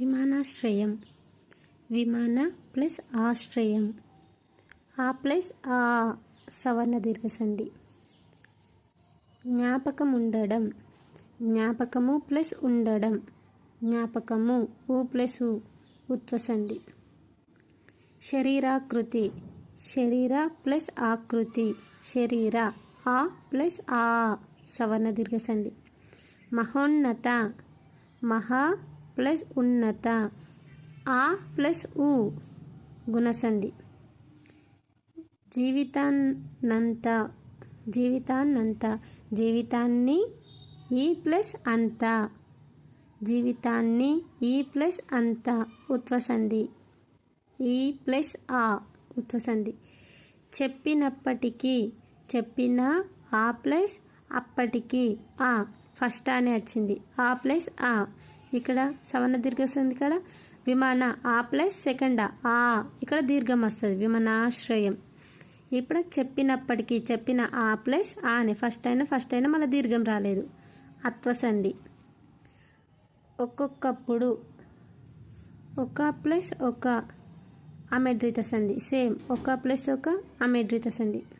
విమానాశ్రయం విమాన ప్లస్ ఆశ్రయం ఆ ప్లస్ ఆ సవర్ణ దీర్ఘసంధి. జ్ఞాపకం ఉండడం. జ్ఞాపకము ప్లస్ ఉండడం. జ్ఞాపకము ఊ ప్లస్ ఊ ఉత్వసంధి శరీరాకృతి. శరీర ప్లస్ ఆకృతి. శరీర ఆ ప్లస్ ఆ సవర్ణ దీర్ఘసంధి. మహోన్నత. మహా ప్లస్ ఉన్నత. ఆ ప్లస్ ఊ. గుణసంధి. జీవితాన్నంత జీవితాన్నంత జీవితాన్ని ఈ ప్లస్ అంత. జీవితాన్ని ఈ ప్లస్ అంత. ఉత్వసంధి. ఈ ప్లస్ ఆ. ఉత్వసంధి. చెప్పినప్పటికీ చెప్పిన ఆ ప్లస్ అప్పటికి ఆ. ఫస్ట్ అనే వచ్చింది. ఆ ప్లస్ ఆ. ఇక్కడ సవర్ణ దీర్ఘ వస్తుంది ఇక్కడ. విమాన ఆ ప్లస్ సెకండ్ ఆ. ఇక్కడ దీర్ఘం వస్తుంది. విమానాశ్రయం. ఇప్పుడు చెప్పినప్పటికీ చెప్పిన ఆ ప్లస్ ఆ అని ఫస్ట్ అయినా ఫస్ట్ అయినా మళ్ళీ దీర్ఘం రాలేదు. అత్వసంధి. ఒక్కొక్కప్పుడు ఒక ప్లస్ ఒక అమెడ్రిత సంధి. సేమ్ ఒక ప్లస్ ఒక అమెడ్రిత సంధి.